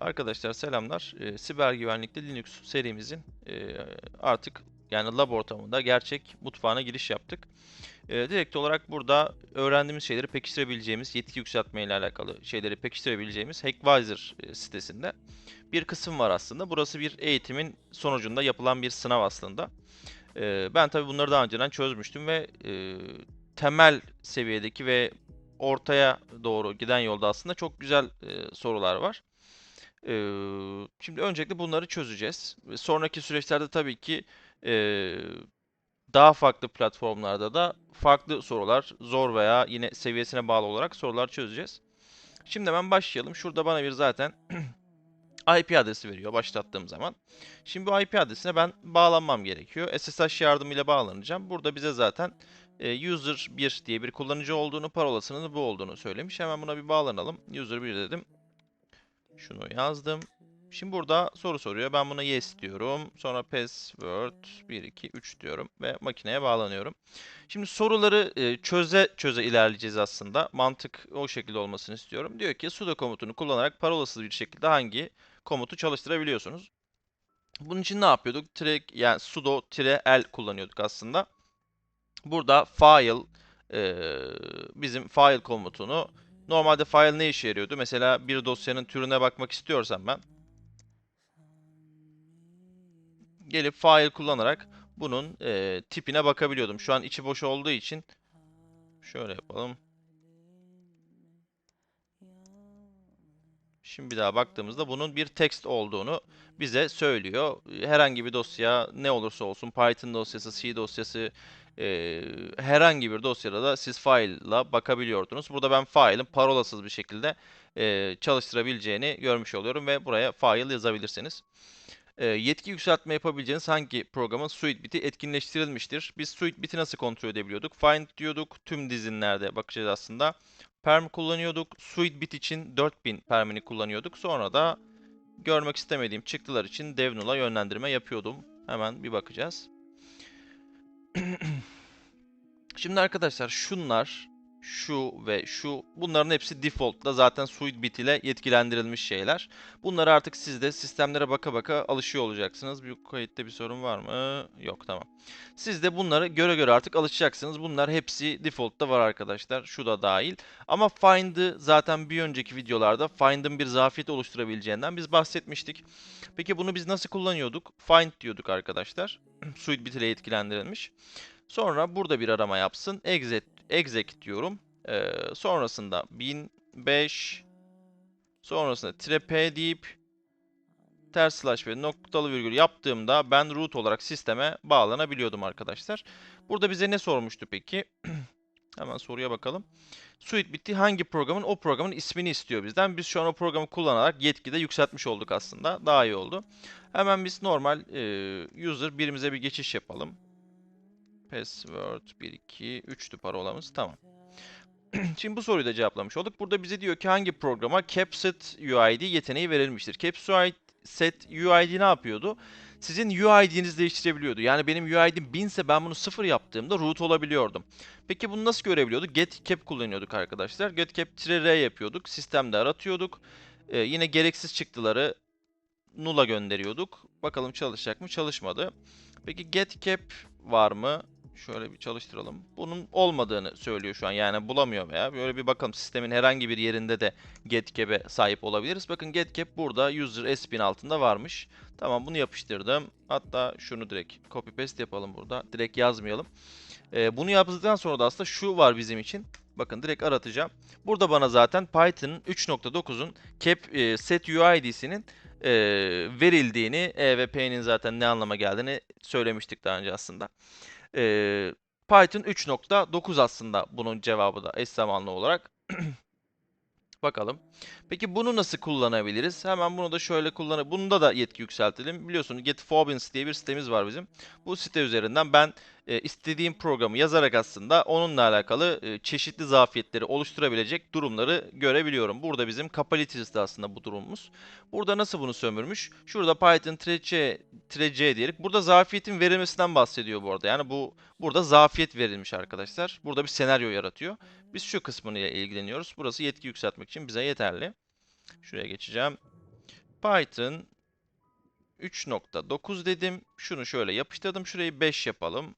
Arkadaşlar selamlar. Ee, siber güvenlikte Linux serimizin e, artık yani lab ortamında gerçek mutfağına giriş yaptık. E, direkt olarak burada öğrendiğimiz şeyleri pekiştirebileceğimiz, yetki yükseltme ile alakalı şeyleri pekiştirebileceğimiz Hackvisor e, sitesinde bir kısım var aslında. Burası bir eğitimin sonucunda yapılan bir sınav aslında. E, ben tabii bunları daha önceden çözmüştüm ve e, temel seviyedeki ve ortaya doğru giden yolda aslında çok güzel e, sorular var. Şimdi öncelikle bunları çözeceğiz. Sonraki süreçlerde tabii ki daha farklı platformlarda da farklı sorular, zor veya yine seviyesine bağlı olarak sorular çözeceğiz. Şimdi hemen başlayalım. Şurada bana bir zaten IP adresi veriyor başlattığım zaman. Şimdi bu IP adresine ben bağlanmam gerekiyor. SSH yardımıyla bağlanacağım. Burada bize zaten user 1 diye bir kullanıcı olduğunu, parolasının da bu olduğunu söylemiş. Hemen buna bir bağlanalım. User 1 dedim. Şunu yazdım. Şimdi burada soru soruyor. Ben buna yes diyorum. Sonra password 1 2 3 diyorum ve makineye bağlanıyorum. Şimdi soruları e, çöze çöze ilerleyeceğiz aslında. Mantık o şekilde olmasını istiyorum. Diyor ki sudo komutunu kullanarak parolasız bir şekilde hangi komutu çalıştırabiliyorsunuz? Bunun için ne yapıyorduk? Tire, yani sudo -l kullanıyorduk aslında. Burada file e, bizim file komutunu Normalde file ne işe yarıyordu? Mesela bir dosyanın türüne bakmak istiyorsam ben gelip file kullanarak bunun e, tipine bakabiliyordum. Şu an içi boş olduğu için şöyle yapalım. Şimdi bir daha baktığımızda bunun bir text olduğunu bize söylüyor. Herhangi bir dosya ne olursa olsun Python dosyası, C dosyası, e, herhangi bir dosyada da siz file'la bakabiliyordunuz. Burada ben file'ın parolasız bir şekilde e, çalıştırabileceğini görmüş oluyorum ve buraya file yazabilirsiniz. E, yetki yükseltme yapabileceğiniz hangi programın suite biti etkinleştirilmiştir? Biz suite biti nasıl kontrol edebiliyorduk? Find diyorduk. Tüm dizinlerde bakacağız aslında. Perm kullanıyorduk. Suite bit için 4000 permini kullanıyorduk. Sonra da görmek istemediğim çıktılar için devnull'a yönlendirme yapıyordum. Hemen bir bakacağız. Şimdi arkadaşlar şunlar, şu ve şu bunların hepsi default'ta zaten suite bit ile yetkilendirilmiş şeyler. Bunları artık siz de sistemlere baka baka alışıyor olacaksınız. Bu kayıtta bir sorun var mı? Yok tamam. Siz de bunları göre göre artık alışacaksınız. Bunlar hepsi default'ta var arkadaşlar. Şu da dahil. Ama find'ı zaten bir önceki videolarda find'ın bir zafiyet oluşturabileceğinden biz bahsetmiştik. Peki bunu biz nasıl kullanıyorduk? Find diyorduk arkadaşlar. suite bit ile yetkilendirilmiş. Sonra burada bir arama yapsın. Exit, exec diyorum. Ee, sonrasında 1005 sonrasında tire p deyip ters slash ve noktalı virgül yaptığımda ben root olarak sisteme bağlanabiliyordum arkadaşlar. Burada bize ne sormuştu peki? Hemen soruya bakalım. Suite bitti. Hangi programın? O programın ismini istiyor bizden. Biz şu an o programı kullanarak yetkide yükseltmiş olduk aslında. Daha iyi oldu. Hemen biz normal e, user birimize bir geçiş yapalım. Password 1, 2, 3'tü parolamız. Tamam. Şimdi bu soruyu da cevaplamış olduk. Burada bize diyor ki hangi programa capset UID yeteneği verilmiştir. Capset UID ne yapıyordu? Sizin UID'nizi değiştirebiliyordu. Yani benim UID'im 1000 ise ben bunu 0 yaptığımda root olabiliyordum. Peki bunu nasıl görebiliyorduk? Getcap kullanıyorduk arkadaşlar. Getcap-r yapıyorduk. Sistemde aratıyorduk. Ee, yine gereksiz çıktıları null'a gönderiyorduk. Bakalım çalışacak mı? Çalışmadı. Peki getcap var mı? Şöyle bir çalıştıralım. Bunun olmadığını söylüyor şu an. Yani bulamıyor veya böyle bir bakalım sistemin herhangi bir yerinde de getcap'e sahip olabiliriz. Bakın getcap burada user spin altında varmış. Tamam bunu yapıştırdım. Hatta şunu direkt copy paste yapalım burada. Direkt yazmayalım. Ee, bunu yaptıktan sonra da aslında şu var bizim için. Bakın direkt aratacağım. Burada bana zaten Python'ın 3.9'un cap e, set UID'sinin e, verildiğini, E ve P'nin zaten ne anlama geldiğini söylemiştik daha önce aslında. E, Python 3.9 aslında bunun cevabı da eş zamanlı olarak. Bakalım. Peki bunu nasıl kullanabiliriz? Hemen bunu da şöyle kullanıp bunda da yetki yükseltelim. Biliyorsunuz GetFobins diye bir sitemiz var bizim. Bu site üzerinden ben e, istediğim programı yazarak aslında onunla alakalı e, çeşitli zafiyetleri oluşturabilecek durumları görebiliyorum. Burada bizim capabilities'de aslında bu durumumuz. Burada nasıl bunu sömürmüş? Şurada Python -c diyerek burada zafiyetin verilmesinden bahsediyor bu arada. Yani bu burada zafiyet verilmiş arkadaşlar. Burada bir senaryo yaratıyor. Biz şu kısmını ilgileniyoruz. Burası yetki yükseltmek için bize yeterli. Şuraya geçeceğim. Python 3.9 dedim. Şunu şöyle yapıştırdım. Şurayı 5 yapalım.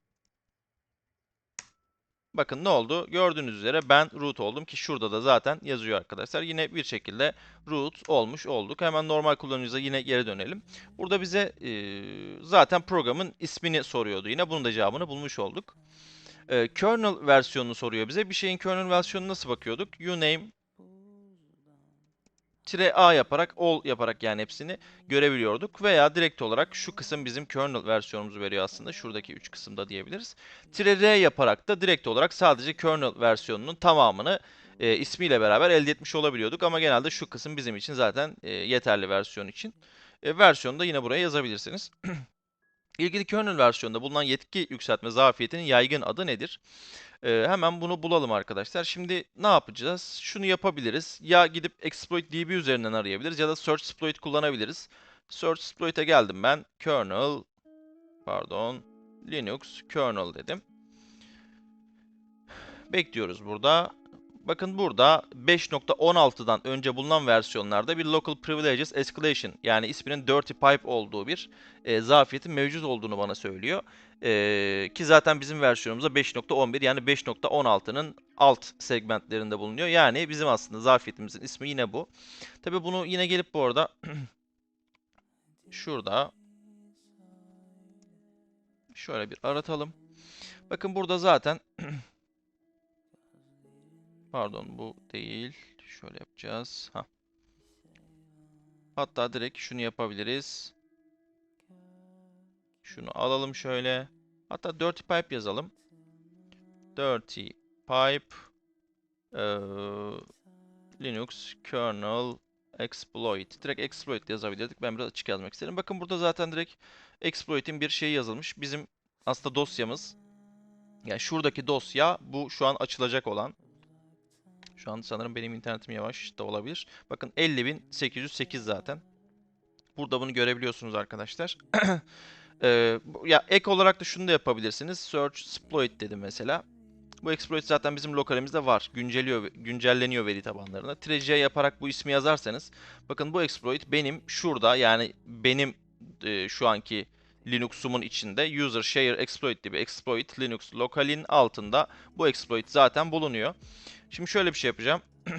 Bakın ne oldu? Gördüğünüz üzere ben root oldum ki şurada da zaten yazıyor arkadaşlar. Yine bir şekilde root olmuş olduk. Hemen normal kullanıcımıza yine geri dönelim. Burada bize e, zaten programın ismini soruyordu. Yine bunun da cevabını bulmuş olduk. E, kernel versiyonunu soruyor bize. Bir şeyin kernel versiyonuna nasıl bakıyorduk? Uname tire a yaparak all yaparak yani hepsini görebiliyorduk veya direkt olarak şu kısım bizim kernel versiyonumuzu veriyor aslında şuradaki 3 kısımda diyebiliriz. Tire r yaparak da direkt olarak sadece kernel versiyonunun tamamını e, ismiyle beraber elde etmiş olabiliyorduk ama genelde şu kısım bizim için zaten e, yeterli versiyon için. E, versiyonu da yine buraya yazabilirsiniz. İlgili kernel versiyonunda bulunan yetki yükseltme zafiyetinin yaygın adı nedir? Ee, hemen bunu bulalım arkadaşlar. Şimdi ne yapacağız? Şunu yapabiliriz. Ya gidip exploit db üzerinden arayabiliriz ya da search exploit kullanabiliriz. Search exploit'e geldim ben. Kernel pardon Linux kernel dedim. Bekliyoruz burada. Bakın burada 5.16'dan önce bulunan versiyonlarda bir Local Privileges Escalation yani isminin Dirty Pipe olduğu bir e, zafiyetin mevcut olduğunu bana söylüyor. E, ki zaten bizim versiyonumuzda 5.11 yani 5.16'nın alt segmentlerinde bulunuyor. Yani bizim aslında zafiyetimizin ismi yine bu. Tabi bunu yine gelip bu arada şurada şöyle bir aratalım. Bakın burada zaten Pardon bu değil. Şöyle yapacağız. Ha. Hatta direkt şunu yapabiliriz. Şunu alalım şöyle. Hatta dirty pipe yazalım. Dirty pipe eee, Linux kernel exploit. Direkt exploit yazabilirdik. Ben biraz açık yazmak istedim. Bakın burada zaten direkt exploit'in bir şeyi yazılmış. Bizim aslında dosyamız. Yani şuradaki dosya bu şu an açılacak olan. Şu an sanırım benim internetim yavaş da olabilir. Bakın 50.808 zaten. Burada bunu görebiliyorsunuz arkadaşlar. Ee, ya ek olarak da şunu da yapabilirsiniz. Search exploit dedim mesela. Bu exploit zaten bizim lokalimizde var. Günceliyor, güncelleniyor veri tabanlarına. Tire yaparak bu ismi yazarsanız bakın bu exploit benim şurada yani benim e, şu anki Linux'umun içinde user share exploit gibi exploit Linux lokalin altında bu exploit zaten bulunuyor. Şimdi şöyle bir şey yapacağım.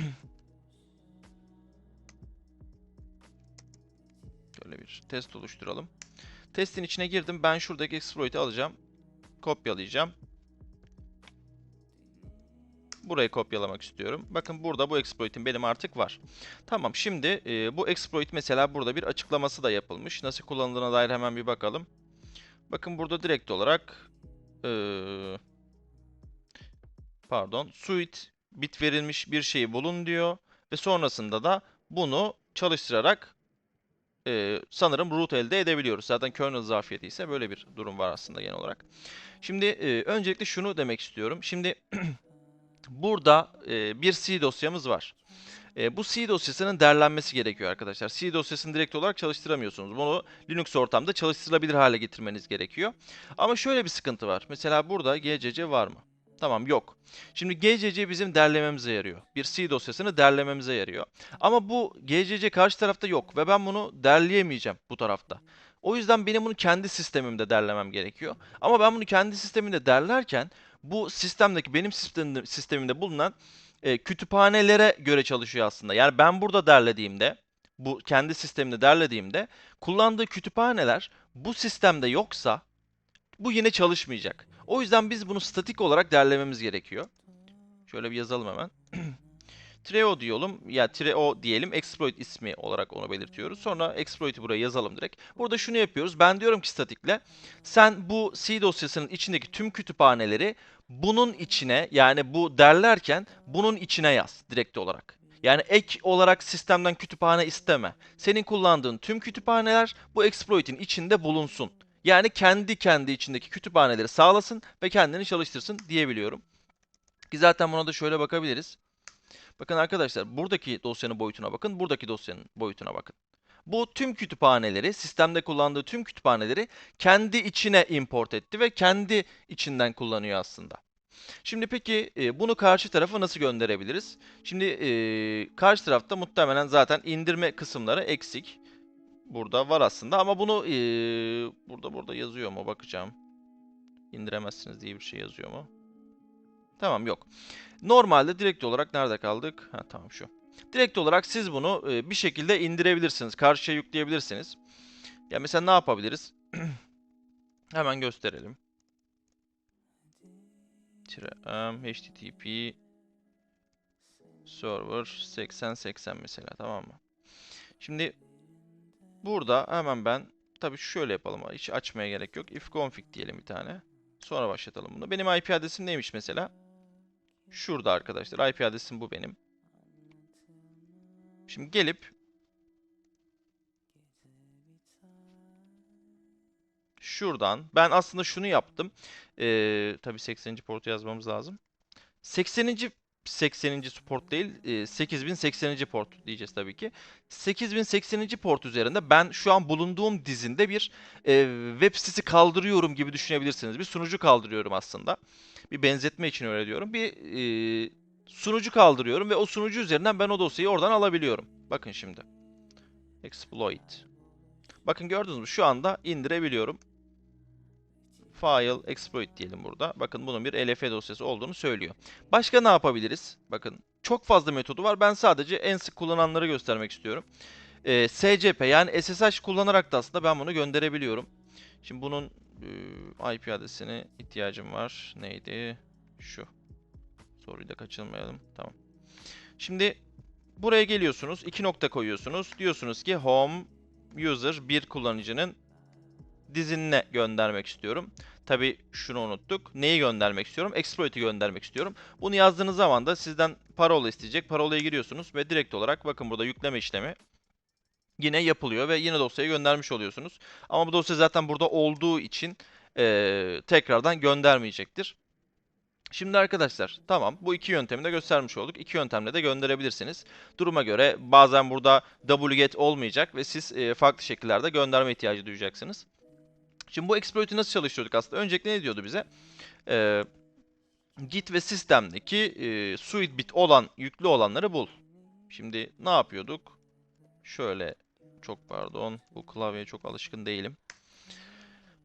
Şöyle bir test oluşturalım. Testin içine girdim. Ben şuradaki exploit'i alacağım. Kopyalayacağım. Burayı kopyalamak istiyorum. Bakın burada bu exploit'im benim artık var. Tamam şimdi e, bu exploit mesela burada bir açıklaması da yapılmış. Nasıl kullanıldığına dair hemen bir bakalım. Bakın burada direkt olarak e, pardon suite bit verilmiş bir şeyi bulun diyor. Ve sonrasında da bunu çalıştırarak e, sanırım root elde edebiliyoruz. Zaten kernel zafiyeti ise böyle bir durum var aslında genel olarak. Şimdi e, öncelikle şunu demek istiyorum. Şimdi burada e, bir C dosyamız var. E, bu C dosyasının derlenmesi gerekiyor arkadaşlar. C dosyasını direkt olarak çalıştıramıyorsunuz. Bunu Linux ortamda çalıştırılabilir hale getirmeniz gerekiyor. Ama şöyle bir sıkıntı var. Mesela burada GCC var mı? Tamam yok. Şimdi GCC bizim derlememize yarıyor. Bir C dosyasını derlememize yarıyor. Ama bu GCC karşı tarafta yok ve ben bunu derleyemeyeceğim bu tarafta. O yüzden benim bunu kendi sistemimde derlemem gerekiyor. Ama ben bunu kendi sistemimde derlerken bu sistemdeki benim sistemimde, bulunan e, kütüphanelere göre çalışıyor aslında. Yani ben burada derlediğimde, bu kendi sistemimde derlediğimde kullandığı kütüphaneler bu sistemde yoksa bu yine çalışmayacak. O yüzden biz bunu statik olarak derlememiz gerekiyor. Şöyle bir yazalım hemen. Treo diyelim. Ya Treo diyelim. Exploit ismi olarak onu belirtiyoruz. Sonra exploit'i buraya yazalım direkt. Burada şunu yapıyoruz. Ben diyorum ki statikle sen bu C dosyasının içindeki tüm kütüphaneleri bunun içine yani bu derlerken bunun içine yaz direkt olarak. Yani ek olarak sistemden kütüphane isteme. Senin kullandığın tüm kütüphaneler bu exploit'in içinde bulunsun. Yani kendi kendi içindeki kütüphaneleri sağlasın ve kendini çalıştırsın diyebiliyorum. Ki zaten buna da şöyle bakabiliriz. Bakın arkadaşlar buradaki dosyanın boyutuna bakın, buradaki dosyanın boyutuna bakın. Bu tüm kütüphaneleri, sistemde kullandığı tüm kütüphaneleri kendi içine import etti ve kendi içinden kullanıyor aslında. Şimdi peki e, bunu karşı tarafa nasıl gönderebiliriz? Şimdi e, karşı tarafta muhtemelen zaten indirme kısımları eksik. Burada var aslında ama bunu eee, burada burada yazıyor mu bakacağım. İndiremezsiniz diye bir şey yazıyor mu? Tamam yok. Normalde direkt olarak nerede kaldık? Ha tamam şu. Direkt olarak siz bunu e, bir şekilde indirebilirsiniz. Karşıya yükleyebilirsiniz. Ya mesela ne yapabiliriz? Hemen gösterelim. HTTP server 8080 mesela tamam mı? Şimdi burada hemen ben tabii şöyle yapalım. Hiç açmaya gerek yok. ifconfig diyelim bir tane. Sonra başlatalım bunu. Benim IP adresim neymiş mesela? Şurada arkadaşlar. IP adresim bu benim. Şimdi gelip şuradan ben aslında şunu yaptım. Ee, tabii 80. portu yazmamız lazım. 80. 80. port değil, e, 8080. port diyeceğiz tabii ki. 8080. port üzerinde ben şu an bulunduğum dizinde bir e, web sitesi kaldırıyorum gibi düşünebilirsiniz. Bir sunucu kaldırıyorum aslında. Bir benzetme için öyle diyorum. Bir e, sunucu kaldırıyorum ve o sunucu üzerinden ben o dosyayı oradan alabiliyorum. Bakın şimdi. Exploit. Bakın gördünüz mü? Şu anda indirebiliyorum. File exploit diyelim burada. Bakın bunun bir LF dosyası olduğunu söylüyor. Başka ne yapabiliriz? Bakın çok fazla metodu var. Ben sadece en sık kullananları göstermek istiyorum. Ee, SCP yani SSH kullanarak da aslında ben bunu gönderebiliyorum. Şimdi bunun e, IP adresine ihtiyacım var. Neydi? Şu. Soruyu da kaçırmayalım. Tamam. Şimdi buraya geliyorsunuz. iki nokta koyuyorsunuz. Diyorsunuz ki home user bir kullanıcının dizinine göndermek istiyorum. Tabi şunu unuttuk. Neyi göndermek istiyorum? Exploit'i göndermek istiyorum. Bunu yazdığınız zaman da sizden parola isteyecek. Parolaya giriyorsunuz ve direkt olarak bakın burada yükleme işlemi yine yapılıyor ve yine dosyayı göndermiş oluyorsunuz. Ama bu dosya zaten burada olduğu için eee, tekrardan göndermeyecektir. Şimdi arkadaşlar tamam bu iki yöntemi de göstermiş olduk. İki yöntemle de gönderebilirsiniz. Duruma göre bazen burada wget olmayacak ve siz e, farklı şekillerde gönderme ihtiyacı duyacaksınız. Şimdi bu exploit'i nasıl çalıştırıyorduk aslında? Öncelikle ne diyordu bize? Ee, git ve sistemdeki e, suite bit olan, yüklü olanları bul. Şimdi ne yapıyorduk? Şöyle, çok pardon, bu klavyeye çok alışkın değilim.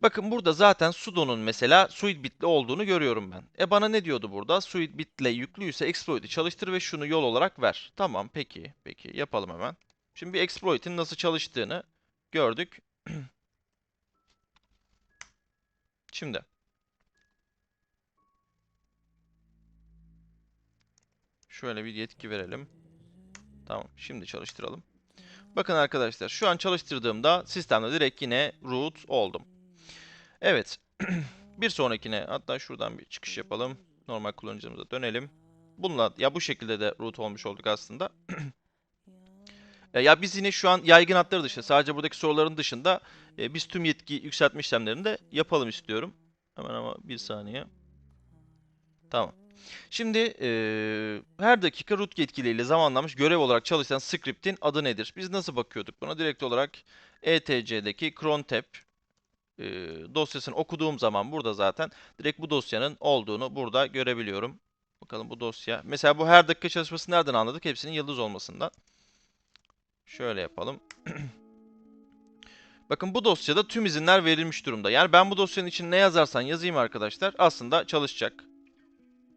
Bakın burada zaten sudo'nun mesela suite bitli olduğunu görüyorum ben. E bana ne diyordu burada? Suite bitle yüklüyse exploit'i çalıştır ve şunu yol olarak ver. Tamam peki, peki yapalım hemen. Şimdi bir exploit'in nasıl çalıştığını gördük. Şimdi. Şöyle bir yetki verelim. Tamam. Şimdi çalıştıralım. Bakın arkadaşlar şu an çalıştırdığımda sistemde direkt yine root oldum. Evet. bir sonrakine hatta şuradan bir çıkış yapalım. Normal kullanıcımıza dönelim. Bununla ya bu şekilde de root olmuş olduk aslında. E, Ya biz yine şu an yaygın hatları dışında sadece buradaki soruların dışında e, biz tüm yetki yükseltme işlemlerini de yapalım istiyorum. Hemen ama bir saniye. Tamam. Şimdi e, her dakika root yetkiliyle zamanlanmış görev olarak çalışan script'in adı nedir? Biz nasıl bakıyorduk buna? Direkt olarak etc'deki crontab e, dosyasını okuduğum zaman burada zaten direkt bu dosyanın olduğunu burada görebiliyorum. Bakalım bu dosya. Mesela bu her dakika çalışması nereden anladık? Hepsinin yıldız olmasından. Şöyle yapalım. Bakın bu dosyada tüm izinler verilmiş durumda. Yani ben bu dosyanın için ne yazarsan yazayım arkadaşlar aslında çalışacak.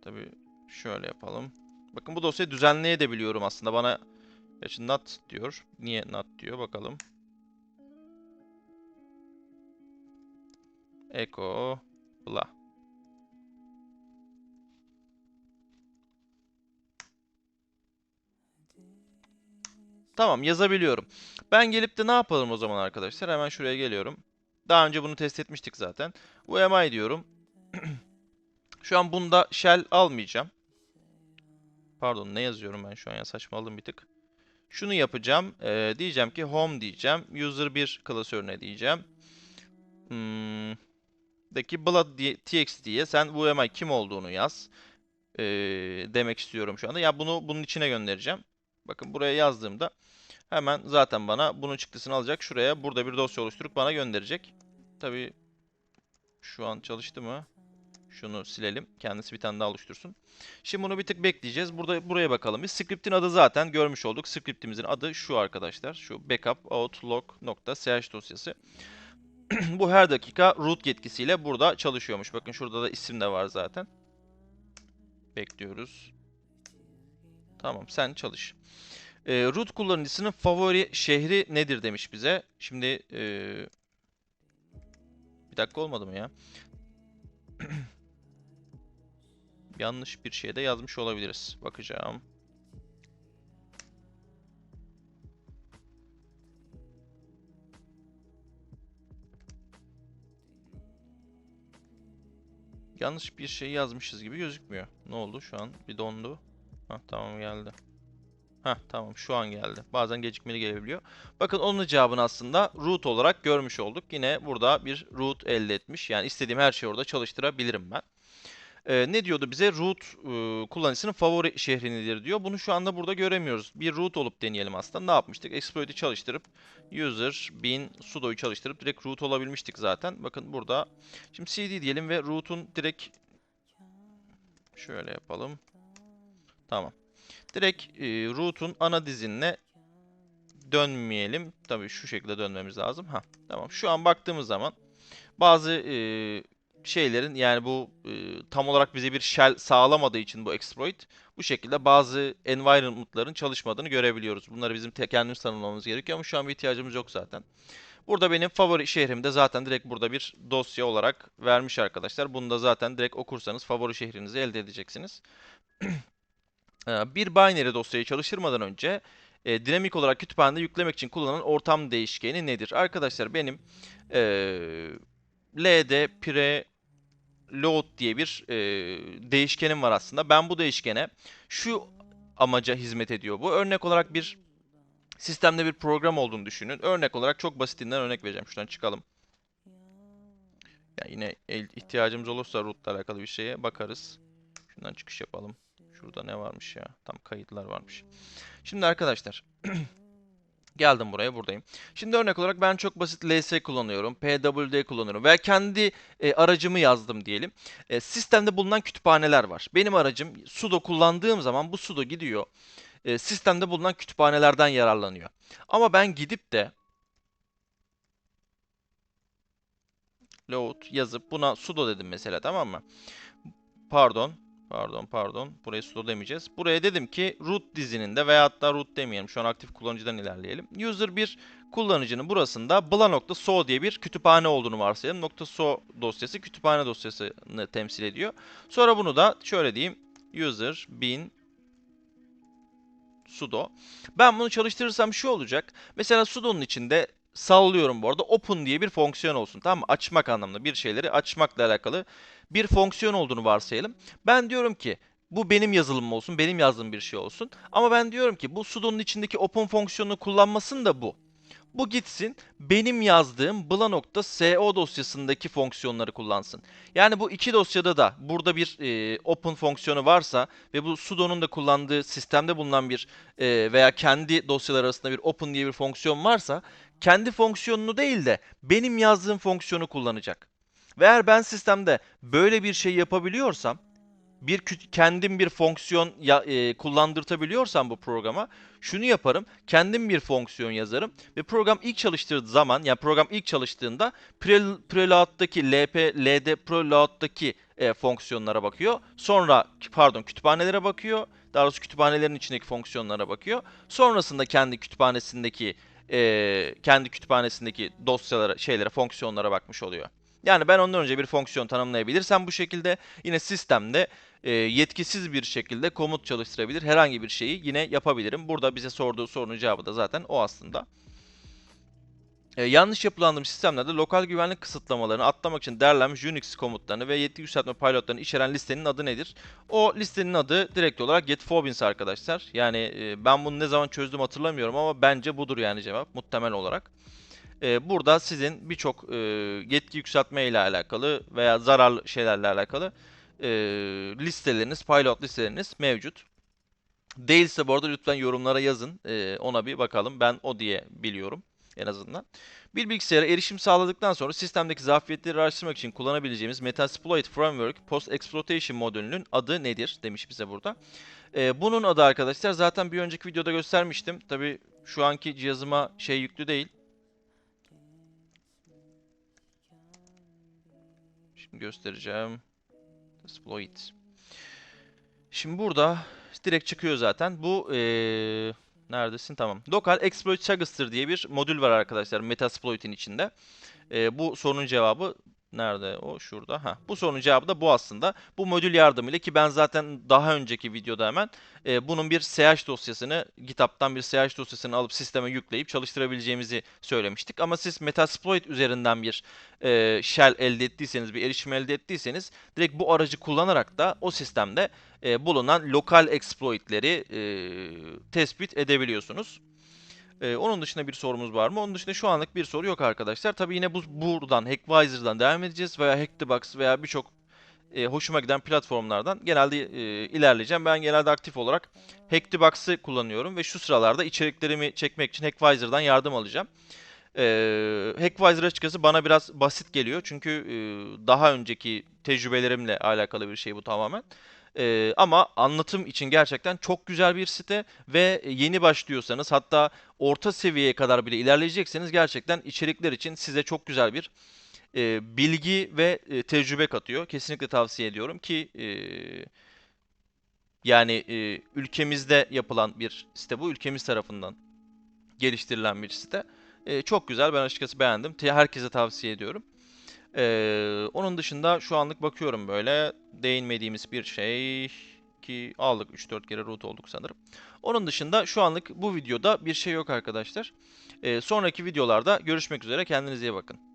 Tabii şöyle yapalım. Bakın bu dosyayı düzenleyebiliyorum aslında. Bana gerçi not diyor. Niye not diyor bakalım. Echo blah. Tamam yazabiliyorum. Ben gelip de ne yapalım o zaman arkadaşlar? Hemen şuraya geliyorum. Daha önce bunu test etmiştik zaten. UMI diyorum. şu an bunda shell almayacağım. Pardon ne yazıyorum ben şu an ya saçmaladım bir tık. Şunu yapacağım. Ee, diyeceğim ki home diyeceğim. User 1 klasörüne diyeceğim. Hmm, daki blood diye, txt'ye sen UMI kim olduğunu yaz. Ee, demek istiyorum şu anda. Ya bunu bunun içine göndereceğim. Bakın buraya yazdığımda hemen zaten bana bunun çıktısını alacak. Şuraya burada bir dosya oluşturup bana gönderecek. Tabi şu an çalıştı mı? Şunu silelim. Kendisi bir tane daha oluştursun. Şimdi bunu bir tık bekleyeceğiz. Burada buraya bakalım. Biz script'in adı zaten görmüş olduk. Script'imizin adı şu arkadaşlar. Şu backup outlog.ch dosyası. Bu her dakika root yetkisiyle burada çalışıyormuş. Bakın şurada da isim de var zaten. Bekliyoruz. Tamam sen çalış. Ee, root kullanıcısının favori şehri nedir demiş bize. Şimdi ee, bir dakika olmadı mı ya? Yanlış bir şey de yazmış olabiliriz. Bakacağım. Yanlış bir şey yazmışız gibi gözükmüyor. Ne oldu şu an? Bir dondu. Hah tamam geldi. Hah tamam şu an geldi. Bazen gecikmeli gelebiliyor. Bakın onun cevabını aslında root olarak görmüş olduk. Yine burada bir root elde etmiş. Yani istediğim her şeyi orada çalıştırabilirim ben. Ee, ne diyordu bize? Root e, kullanıcısının favori şehri nedir diyor. Bunu şu anda burada göremiyoruz. Bir root olup deneyelim aslında. Ne yapmıştık? Exploit'i çalıştırıp user bin sudo'yu çalıştırıp direkt root olabilmiştik zaten. Bakın burada. Şimdi cd diyelim ve root'un direkt şöyle yapalım. Tamam. Direkt e, root'un ana dizinine dönmeyelim. Tabii şu şekilde dönmemiz lazım. Ha, tamam. Şu an baktığımız zaman bazı e, şeylerin yani bu e, tam olarak bize bir shell sağlamadığı için bu exploit bu şekilde bazı environment'ların çalışmadığını görebiliyoruz. Bunları bizim kendimiz tanımlamamız gerekiyor ama şu an bir ihtiyacımız yok zaten. Burada benim favori şehrim de zaten direkt burada bir dosya olarak vermiş arkadaşlar. Bunu da zaten direkt okursanız favori şehrinizi elde edeceksiniz. Ee, bir binary dosyayı çalıştırmadan önce e, dinamik olarak kütüphanede yüklemek için kullanılan ortam değişkeni nedir? Arkadaşlar benim e, LD preload diye bir e, değişkenim var aslında. Ben bu değişkene şu amaca hizmet ediyor. Bu örnek olarak bir sistemde bir program olduğunu düşünün. Örnek olarak çok basitinden örnek vereceğim. Şuradan çıkalım. Ya yine ihtiyacımız olursa root'la alakalı bir şeye bakarız. Şundan çıkış yapalım. Şurada ne varmış ya? Tam kayıtlar varmış. Şimdi arkadaşlar geldim buraya buradayım. Şimdi örnek olarak ben çok basit LS kullanıyorum. PWD kullanıyorum. Veya kendi e, aracımı yazdım diyelim. E, sistemde bulunan kütüphaneler var. Benim aracım sudo kullandığım zaman bu sudo gidiyor. e, sistemde bulunan kütüphanelerden yararlanıyor. Ama ben gidip de load yazıp buna sudo dedim mesela tamam mı? Pardon. Pardon pardon. Buraya sudo demeyeceğiz. Buraya dedim ki root dizininde veya hatta root demeyelim. Şu an aktif kullanıcıdan ilerleyelim. User bir kullanıcının burasında bla.so diye bir kütüphane olduğunu varsayalım. .so dosyası kütüphane dosyasını temsil ediyor. Sonra bunu da şöyle diyeyim. User bin sudo. Ben bunu çalıştırırsam şu olacak. Mesela sudo'nun içinde sallıyorum bu arada open diye bir fonksiyon olsun. Tamam mı? Açmak anlamında bir şeyleri açmakla alakalı bir fonksiyon olduğunu varsayalım. Ben diyorum ki bu benim yazılımım olsun, benim yazdığım bir şey olsun. Ama ben diyorum ki bu sudo'nun içindeki open fonksiyonunu kullanmasın da bu. Bu gitsin benim yazdığım bla.co dosyasındaki fonksiyonları kullansın. Yani bu iki dosyada da burada bir e, open fonksiyonu varsa ve bu sudo'nun da kullandığı sistemde bulunan bir e, veya kendi dosyalar arasında bir open diye bir fonksiyon varsa kendi fonksiyonunu değil de benim yazdığım fonksiyonu kullanacak. Ve eğer ben sistemde böyle bir şey yapabiliyorsam, bir kendim bir fonksiyon ya, e, kullandırtabiliyorsam bu programa, şunu yaparım. Kendim bir fonksiyon yazarım ve program ilk çalıştığı zaman, yani program ilk çalıştığında pre, lp, ld preload'daki e, fonksiyonlara bakıyor. Sonra pardon kütüphanelere bakıyor. Daha doğrusu kütüphanelerin içindeki fonksiyonlara bakıyor. Sonrasında kendi kütüphanesindeki e, kendi kütüphanesindeki dosyalara, şeylere, fonksiyonlara bakmış oluyor. Yani ben ondan önce bir fonksiyon tanımlayabilirsem bu şekilde yine sistemde e, yetkisiz bir şekilde komut çalıştırabilir. Herhangi bir şeyi yine yapabilirim. Burada bize sorduğu sorunun cevabı da zaten o aslında. E, yanlış yapılandırmış sistemlerde lokal güvenlik kısıtlamalarını atlamak için değerlenmiş Unix komutlarını ve yetki yükseltme pilotlarını içeren listenin adı nedir? O listenin adı direkt olarak getFobins arkadaşlar. Yani e, ben bunu ne zaman çözdüm hatırlamıyorum ama bence budur yani cevap muhtemel olarak. E, burada sizin birçok e, yetki yükseltme ile alakalı veya zararlı şeylerle alakalı e, listeleriniz, pilot listeleriniz mevcut. Değilse bu arada lütfen yorumlara yazın. E, ona bir bakalım. Ben o diye biliyorum. En azından. Bir bilgisayara erişim sağladıktan sonra sistemdeki zafiyetleri araştırmak için kullanabileceğimiz Metasploit Framework Post Exploitation modülünün adı nedir demiş bize burada. Ee, bunun adı arkadaşlar zaten bir önceki videoda göstermiştim. Tabi şu anki cihazıma şey yüklü değil. Şimdi göstereceğim. Exploit. Şimdi burada direkt çıkıyor zaten. Bu eee, neredesin? Tamam. Local Exploit Register diye bir modül var arkadaşlar Metasploit'in içinde. Eee, bu sorunun cevabı nerede? O şurada. Ha, bu sorunun cevabı da bu aslında. Bu modül yardımıyla ki ben zaten daha önceki videoda hemen eee, bunun bir CH dosyasını GitHub'tan bir CH dosyasını alıp sisteme yükleyip çalıştırabileceğimizi söylemiştik. Ama siz Metasploit üzerinden bir eee, shell elde ettiyseniz, bir erişim elde ettiyseniz direkt bu aracı kullanarak da o sistemde e, bulunan lokal exploitleri e, tespit edebiliyorsunuz. E, onun dışında bir sorumuz var mı? Onun dışında şu anlık bir soru yok arkadaşlar. Tabii yine bu buradan Hackwiser'dan devam edeceğiz veya Hackthebox veya birçok e, hoşuma giden platformlardan genelde e, ilerleyeceğim. Ben genelde aktif olarak Hackthebox'ı kullanıyorum ve şu sıralarda içeriklerimi çekmek için Hackwiser'dan yardım alacağım. Ee, Hackwiser açıkçası bana biraz basit geliyor çünkü e, daha önceki tecrübelerimle alakalı bir şey bu tamamen. Ee, ama anlatım için gerçekten çok güzel bir site ve yeni başlıyorsanız hatta orta seviyeye kadar bile ilerleyecekseniz gerçekten içerikler için size çok güzel bir e, bilgi ve e, tecrübe katıyor. Kesinlikle tavsiye ediyorum ki e, yani e, ülkemizde yapılan bir site bu. Ülkemiz tarafından geliştirilen bir site. E, çok güzel. Ben açıkçası beğendim. Herkese tavsiye ediyorum. Ee, onun dışında şu anlık bakıyorum böyle değinmediğimiz bir şey ki aldık 3-4 kere root olduk sanırım. Onun dışında şu anlık bu videoda bir şey yok arkadaşlar. Ee, sonraki videolarda görüşmek üzere kendinize iyi bakın.